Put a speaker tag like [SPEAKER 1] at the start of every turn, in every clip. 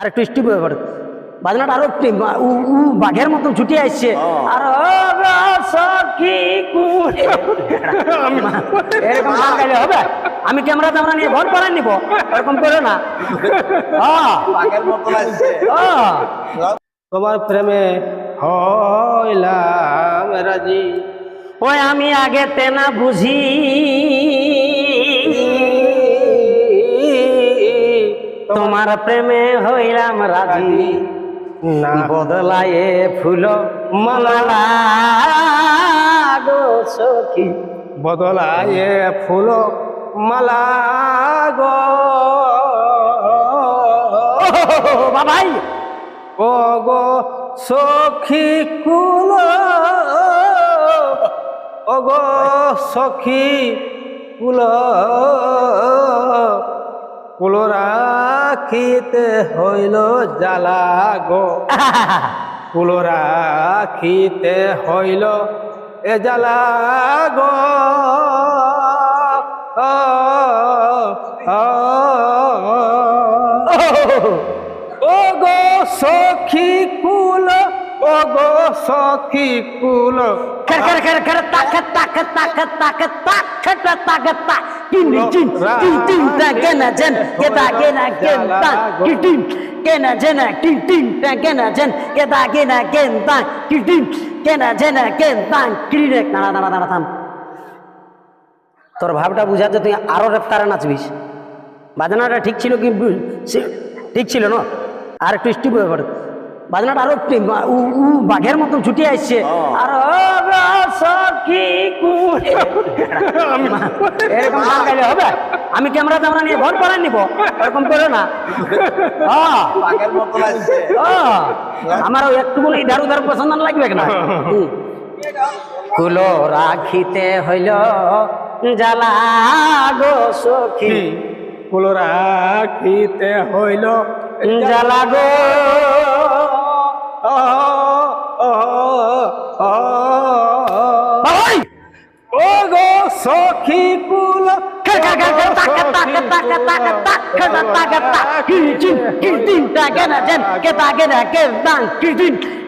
[SPEAKER 1] আর একটু স্টিপ হয়ে পড়ে। বাজনাটা আরও একটু উ- উ বাঘের মতন ছুটি আসছে। আর ও গো সখী
[SPEAKER 2] এরকম
[SPEAKER 1] গান গাইলে হবে? আমি ক্যামেরা ট্যামেরা নিয়ে ঘর পাড়াই নিব। এরকম করে না।
[SPEAKER 3] বাঘের মতন আসছে
[SPEAKER 2] তোমার প্রেমে হইলাম রাজি।
[SPEAKER 1] ওই আমি আগে তেনা বুঝি।
[SPEAKER 2] তোমার
[SPEAKER 1] প্রেমে হইলাম রাজি।
[SPEAKER 2] না।
[SPEAKER 1] বদলায়ে ফুল
[SPEAKER 2] মালা
[SPEAKER 1] গো সখী।
[SPEAKER 2] বদলায়ে ফুল মালা গো।
[SPEAKER 1] বাবাই।
[SPEAKER 2] ও গো সখী কুল। ও গো সখী কুল। কুল রাখিতে হইল জ্বালা গো। ফুল রাখিতে হইল এ জ্বালা গো। ও গো সখী কুল ও গো সখী কুল।
[SPEAKER 1] খর খর খর খর তাক তাক তাক তাক তাক তাক তাক। Tintin, tintin, tangana jen, geta gena genta, tintin, gena jena, tintin, tangana jen, geta gena genta, tintin, gena jena genta, kirek, দাঁড়া দাঁড়া দাঁড়া থাম তোর ভাবটা বুঝাতে তুই আরও রেফতারে নাচবিস বাজনাটা ঠিক ছিল কি ঠিক ছিল না আর একটু স্টিপ হয়ে পড়ে বাজনাটা আরও একটু উ- উ বাঘের মতন ছুটি আসছে। আর
[SPEAKER 2] এরকম
[SPEAKER 1] গান গাইলে হবে? আমি ক্যামেরা ট্যামেরা নিয়ে ঘর পাড়াই নিব? এরকম করে না? আমার ওই একটু বলে ইধার উধার পছন্দ লাগবে না। কুলো রাখিতে হইল জ্বালা গো সখী।
[SPEAKER 2] কুল রাখিতে হইল জ্বালা গো ও গো সখী কুল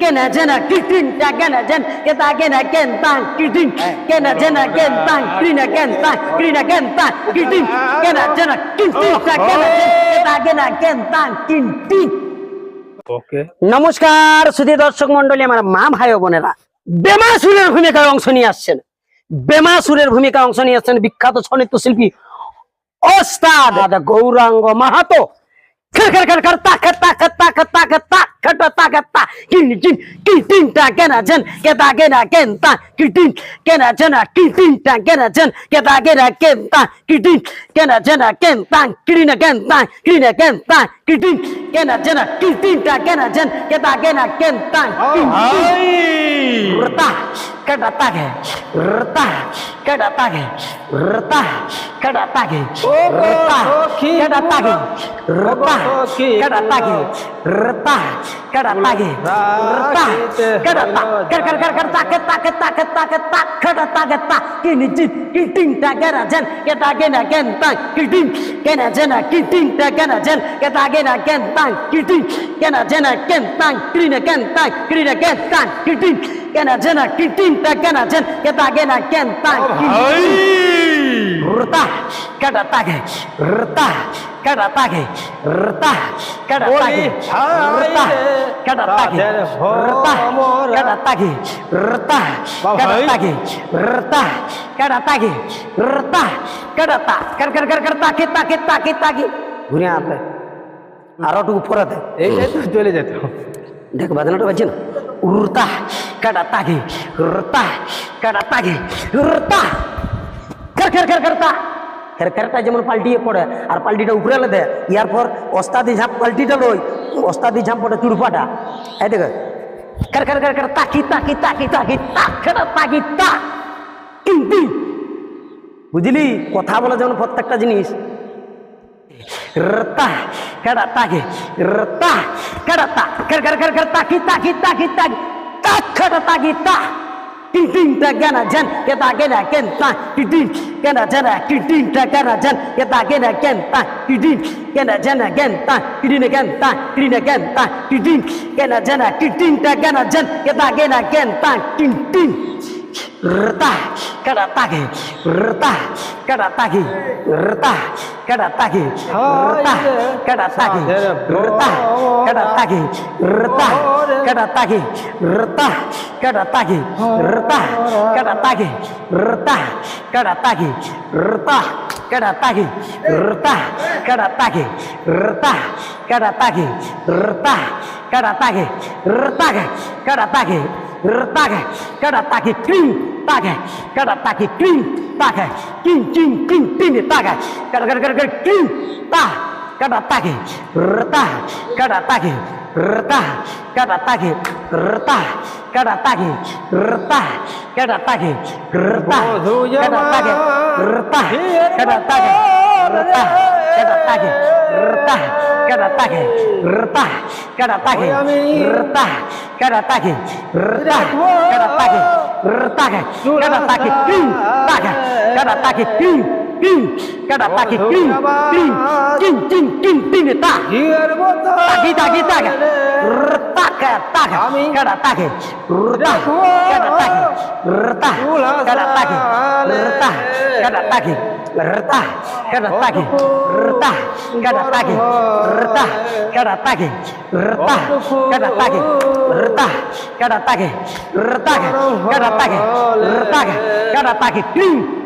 [SPEAKER 1] Gena jena kitin ta gena jen geta gena gen bang kitin gena jena gen bang green again bang green again bang kitin gena jena kitin ta gena jen geta gena gen bang kitin নমস্কার, সুধী দর্শক মন্ডলী আমার মা, ভাই বোনেরা। বেমাসুরের ভূমিকায় অংশ নিয়ে আসছেন। বেমাসুরের ভূমিকায় অংশ নিয়ে আসছেন বিখ্যাত ছনিত্য শিল্পী ওস্তাদ গৌরাঙ্গ মাহাতো। খের খের খের খের, তাক তাক তাক তাক তাক খট তাক তা খটতা খটতা কিন কিন কিন তিনটা কেনা জন কেতা কেনা কেনতা কিটিন কেনা জনা কিন তিনটা কেনা জন কেতা কেনা কেনতা কিটিন কেনা জনা কেনতা কিটিন কেনতা কিটিন কেনতা কিটিন কেনা জনা কিন তিনটা কেনা জন কেতা কেনা কেনতা কিন কিন कटाता है रता कटाता है रता कटाता है
[SPEAKER 2] रता कटाता है
[SPEAKER 1] रता
[SPEAKER 2] कटाता है
[SPEAKER 1] रता कटाता है
[SPEAKER 2] रता कटाता कर कर कर करता
[SPEAKER 1] करता करता करता करता कटाता करता किन जिन किटिंग ता गना जन कटा गना गन ता किटिंग गना जन किटिंग ता गना जन कटा गना गन ता किटिंग गना जन गन ता क्रीन गन ता क्रीन गन ता किटिंग কেনা জেনা কি তিনটা কেনা জেন কে তাগে না কেন তাগি? রতা কাটা তাগে? রতা কাটা তাগে? রতা কাটা তাগে?
[SPEAKER 2] রতা
[SPEAKER 1] কাটা তাগে?
[SPEAKER 2] রতা কাটা
[SPEAKER 1] তাগে? রতা কাটা তাগে? রতা কাটা তাগে? রতা কাটা তা? কর কর কর কর তাকে তাকে তাকে তাকে ঘুরে আতে আরও টুকু ফোরাতে
[SPEAKER 2] এই চলে যেত।
[SPEAKER 1] দেখ বাজনাটা বাজছে না উরতা কাটা তাগে রতা কাটা তাগে রতা কর কর কর করতা খের খেরটা যেমন পাল্টিয়ে পড়ে আর পাল্টিটা উপরে দেয় ইয়ার পর ওস্তাদি ঝাঁপ পাল্টিটা লই ওস্তাদি ঝাঁপ পড়ে চুরপাটা এই দেখ কর কর কর কর তাকি তাকি তাকি তাকি তাক কাটা তাকি তা বুঝলি কথা বলে যেমন প্রত্যেকটা জিনিস Retah, kada tagi, retah, kada tak, kada kada kada kada kita kita kita tak kada tagi tak. Diding tagana jan, kita kena kenta, diding kena jana, diding tagana jan, kita kena kenta, diding kena jana kenta, ta. kenta, diding kenta, diding kena jana, diding dagana jan, kita kena kenta, diding. টিং কেন তা টিং টিং গানা ঝনা টিং টিং টা গানা ঝন কেতা গেনা কেন তা টিং টিং
[SPEAKER 2] rta
[SPEAKER 1] kada tagi rta
[SPEAKER 2] kada
[SPEAKER 1] tagi rta kada tagi rta kada tagi rta kada tagi rta kada tagi rta kada tagi rta kada tagi रताक है कड़ा ताकि क्रीम ताक है कड़ा ताकि क्रीम ताक है किन किन किन तीन ताक है कड़ कड़ कड़ कड़ क्रीम ता कड़ा ताकि रता कड़ा ताकि रता कड़ा ताकि रता कड़ा ताकि रता कड़ा ताकि रता
[SPEAKER 2] कड़ा ताकि
[SPEAKER 1] रता
[SPEAKER 2] कड़ा ताकि কেটা তাকে রতা কেটা তাকে
[SPEAKER 1] রতা কেটা তাকে
[SPEAKER 2] রতা
[SPEAKER 1] কেটা তাকে রতা
[SPEAKER 2] কেটা তাকে
[SPEAKER 1] রতা কেটা তাকে কি
[SPEAKER 2] তাকে কেটা তাকে কি
[SPEAKER 1] কিং কাটা তাকি king
[SPEAKER 2] king king
[SPEAKER 1] king king king তা
[SPEAKER 2] taki, taki, taki,
[SPEAKER 1] তাকা taki, কাটা তাকে রতা
[SPEAKER 2] কাটা তাকে
[SPEAKER 1] রতা
[SPEAKER 2] কাটা তাকে রতা কাটা তাকে
[SPEAKER 1] rta kada taki,
[SPEAKER 2] rta kada taki, rta
[SPEAKER 1] kada taki, rta
[SPEAKER 2] kada taki, rta
[SPEAKER 1] kada taki, rta
[SPEAKER 2] kada taki, rta
[SPEAKER 1] kada taki, kling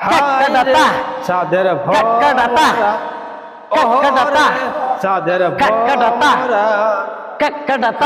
[SPEAKER 2] ಕಕ್ಕಡತ ಸಾದರ ಕಕ್ಕಡತ ಕಕ್ಕಡತ ಸಾದರ ಕಕ್ಕಡತ
[SPEAKER 1] ಕಕ್ಕಡತ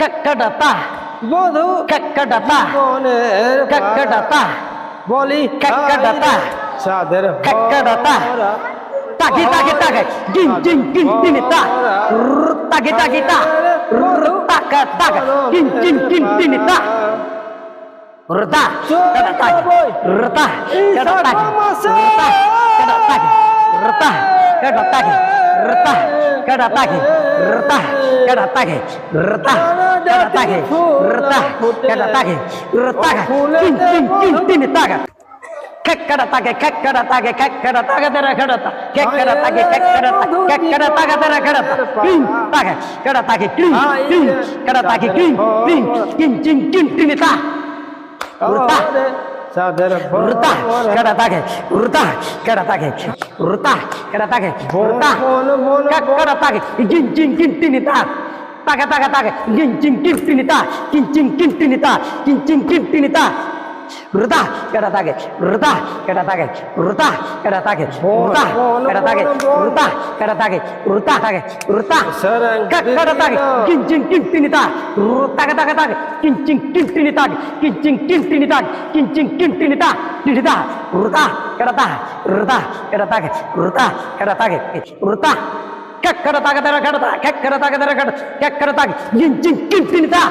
[SPEAKER 1] ಕಕ್ಕಡತ
[SPEAKER 2] ಬೋಧು
[SPEAKER 1] ಕಕ್ಕಡತ
[SPEAKER 2] ಕಕ್ಕಡತ ಬೋಲಿ ಕಕ್ಕಡತ ಸಾದರ ಕಕ್ಕಡತ
[SPEAKER 1] तागी तागी तागे गिन गिन गिन गिन ता तागी तागी ता ताका ताका गिन गिन गिन गिन ता retak,
[SPEAKER 2] retak,
[SPEAKER 1] retak,
[SPEAKER 2] retak, retak,
[SPEAKER 1] retak,
[SPEAKER 2] retak, retak,
[SPEAKER 1] retak, retak,
[SPEAKER 2] retak, kada
[SPEAKER 1] tage rta
[SPEAKER 2] kada tage rta kada tage
[SPEAKER 1] rta tin tin tin tin taga kada tage kada tage kada taga tera kada ta kada tage kada ta kada taga tera kada ta tin taga kada tage tin tin kada tage tin tin tin tin tin ta
[SPEAKER 2] খবরে চাঁদের ভোতা কেটা
[SPEAKER 1] থাকে উরতা কেটা থাকে উরতা কেটা থাকে ভোতা
[SPEAKER 2] কেটা
[SPEAKER 1] থাকে জিন জিন জিন তিনি তার তাকে তাকে তাকে জিন জিন কিন তিনি তার কিন জিন কিন তিনি তার কিন জিন কিন তিনি তার রুতা এটা থাকে রুতা এটা থাকে রুতা এটা থাকে রুতা
[SPEAKER 2] এটা থাকে রুতা
[SPEAKER 1] এটা থাকে রুতা থাকে রুতা
[SPEAKER 2] এটা থাকে
[SPEAKER 1] কিঞ্চিং কিন্তিনি তাক রুতাকে তাকে থাকে কিঞ্চিং কিন্তিনি তাক কিঞ্চিং কিন্তিনি তাক কিঞ্চিং কিন্তিনি তাক টিটিতা রুতা এটা তা রুতা এটা থাকে রুতা এটা থাকে রুতা কেকড়া তাকে তারা কেটে কেকড়া তাকে তারা কেটে কেকড়া তাকে কিঞ্চিং কিন্তিনি তাক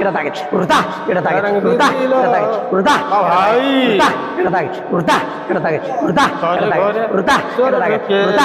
[SPEAKER 1] এটা থাকে রুতা এটা থাকে রুতা এটা থাকে রুতা এটা থাকে রুতা এটা থাকে রুতা এটা থাকে রুতা এটা থাকে রুতা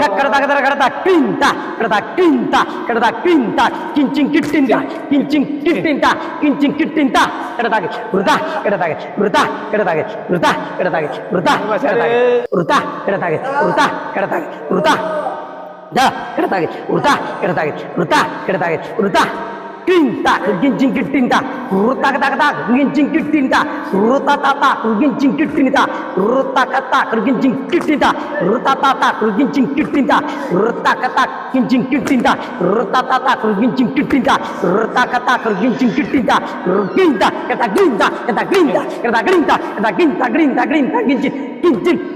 [SPEAKER 2] কাকড়া থাকে
[SPEAKER 1] তারা কাটা কিনতা এটা থাকে কিনতা এটা থাকে কিনতা কিনচিং কিটিনতা কিনচিং কিটিনতা কিনচিং কিটিনতা এটা থাকে রুতা এটা থাকে রুতা এটা থাকে রুতা এটা থাকে রুতা এটা থাকে রুতা এটা থাকে রুতা এটা থাকে রুতা ದ ಕೆಡತಾಗೆ ಉರ್ತಾ ಕೆಡತಾಗೆ ಉರ್ತಾ ಕೆಡತಾಗೆ ಉರ್ತಾ 낀딱 긴징길 뛴다. 루따가다가다. 긴징길 뛴다. 루따따따. 긴징길 뛴다. 루따가다 긴징길 뛴다. 루따따따. 긴징길 뛴다. 루따가다 긴징길 뛴다. 루따따따. 긴징길 뛴다. 루따가다 긴징길 뛴다. 뛴다 가다 뛴다. 가다 뛴다. 가다 뛴다. 가다 뛴다 뛴다. 뛴다 긴진 긴진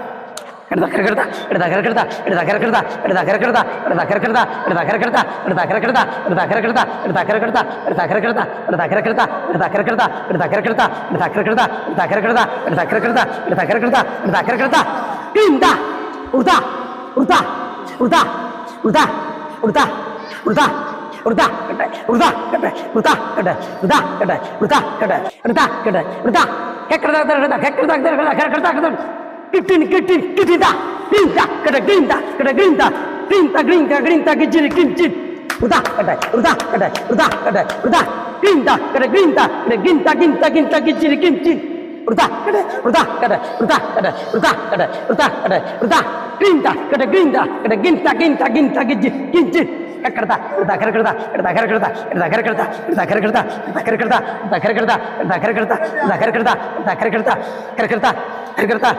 [SPEAKER 1] എടുത്തക്കരക്കെടുത്ത എടുത്തക്കരക്കെടുത്ത എടുത്തക്കരക്കെടുത്ത എടുത്തക്കരക്കെടുത്ത എടുത്തക്കരക്കെടുത്ത എടുത്തക്കരക്കെടുത്ത എടുത്തക്കരക്കെടുത്ത എടുത്തക്കരക്കെടുത്ത എടുത്തക്കരക്കെടുത്ത എടുത്തക്കരക്കെടുത്ത എടുത്തക്കരക്കെടുത്ത എടുത്തക്കരക്കെടുത്ത എടുത്തക്കരക്കെടുത്ത എടുത്തക്കരക്കെടുത്ത എടുത്തക്കരക്കെടുത്ത എടുത്തക്കരക്കെടുത്ത എടുത്തക്കരക്കെടുത്ത എടുത്തക്കരക്കെടുത്ത ഉണ്ട ഉർത്ത ഉർത്ത ഉർത്ത ഉർത്ത ഉർത്ത ഉർത്ത ഉർത്ത കട്ടെ ഉർത്ത കട്ടെ ഉർത്ത കട്ടെ ഉർത്ത കട്ടെ ഉർത്ത കട്ടെ ഉർത്ത കട്ടെ ഉർത്ത കേക്കട കേക്കട കേക്കട കേക്കട കേക്കട കേക്കട टिटिन किटिन किटिदा टिंदा कटा गिंदा कटा गिंदा टिंता गिंदा गिंदा गिजिर गिंजिर उदा कटा उदा कटा उदा कटा उदा गिंदा कटा गिंदा कटा गिंदा गिंदा गिंदा गिजिर गिंजिर उदा कटा उदा कटा उदा कटा उदा कटा उदा कटा उदा गिंदा कटा गिंदा कटा गिंदा गिंदा गिंदा गिजिर गिंजिर करता करता कर करता करता कर करता करता कर करता करता कर करता करता कर करता करता कर करता करता कर करता करता कर करता कर करता कर करता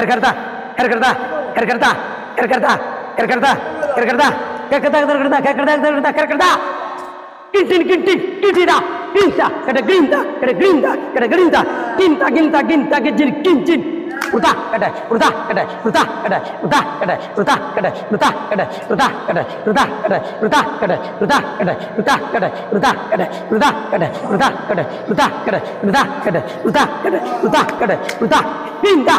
[SPEAKER 1] करता कर करता कर करता कर करता कर करता कर करता क्या करता कर करता कर करता कर करता कर करता किंटिन किंटिन किंटिदा गिनता कट गिनता कट गिनता कट गिनता गिनता गिनता गिनता के जिन किंचिन उता कट उता कट उता कट उता कट उता कट उता कट उता कट उता कट उता कट उता कट उता कट उता कट उता कट उता कट उता कट उता कट उता कट उता कट उता गिनता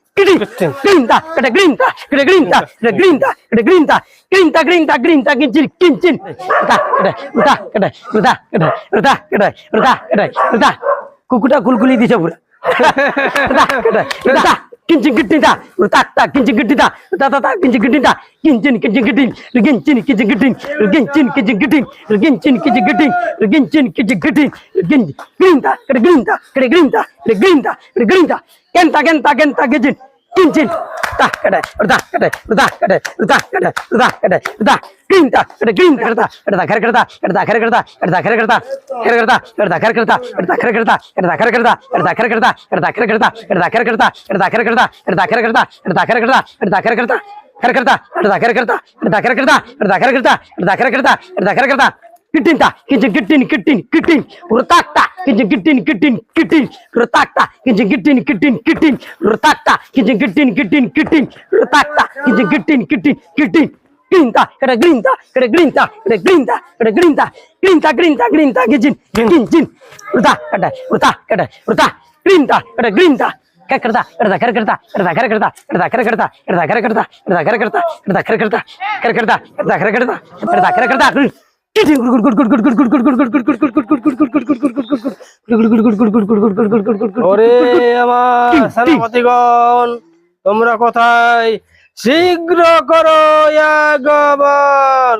[SPEAKER 1] grinta, kada grinta, kada grinta, kada grinta, kada grinta, grinta, grinta, grinta, kincin, kincin, udah, kada, udah, kada, udah, kada, udah, kada, udah, kada, udah, কুকুরটা গুলগুলি দিছে পুরো উদা, kada, udah, kincin gidinta, udah, tak, kincin gidinta, udah, tak, tak, kincin gidinta, kincin, kincin gidin, kincin, kincin gidin, kincin, kincin gidin, kincin, kincin gidin, kincin, kincin gidin, kincin, grinta, kada grinta, kada grinta, kada grinta, kada grinta, கென் தகன் தகன் தகஜின் கிஞ்சின் தாக்கடை விடுதா கடை விடுதா கடை விடுதா கடை விடுதா கடை விடுதா கிரீன்தா கடை கிரீன் கடதா கடதா கரகடதா கடதா கரகடதா கடதா கரகடதா கரகடதா கடதா கரகடதா கடதா கரகடதா கடதா கரகடதா கடதா கரகடதா கடதா கரகடதா கடதா கரகடதா கடதா கரகடதா கடதா கரகடதா கடதா கரகடதா கடதா கரகடதா கரகடதா கடதா கரகடதா கடதா கரகடதா கடதா கரகடதா கடதா கரகடதா கடதா கரகடதா கடதா கரகடதா ಕಿಟ್ಟಿಂತ ಕಿಂಚ ಕಿಟ್ಟಿನಿ ಕಿಟ್ಟಿನಿ ಕಿಟ್ಟಿನಿ ವೃತಾಕ್ತ ಕಿಂಚ ಕಿಟ್ಟಿನಿ ಕಿಟ್ಟಿನಿ ಕಿಟ್ಟಿನಿ ವೃತಾಕ್ತ ಕಿಂಚ ಕಿಟ್ಟಿನಿ ಕಿಟ್ಟಿನಿ ಕಿಟ್ಟಿನಿ ವೃತಾಕ್ತ ಕಿಂಚ ಕಿಟ್ಟಿನಿ ಕಿಟ್ಟಿನಿ ಕಿಟ್ಟಿನಿ ವೃತಾಕ್ತ ಕಿಂಚ ಕಿಟ್ಟಿನಿ ಕಿಟ್ಟಿನಿ ಕಿಟ್ಟಿನಿ grinta, era grinta, era grinta, era grinta, era grinta, grinta, grinta, grinta, gijin, gin, gin, urta, kada, urta, kada, urta, grinta, era grinta, क्या करता करता कर करता करता कर करता करता कर करता करता कर करता करता कर करता करता कर करता कर करता करता कर करता करता कर करता ওরে
[SPEAKER 2] আমার সেনাপতিগণ তোমরা কোথায়? শীঘ্র করো আগমন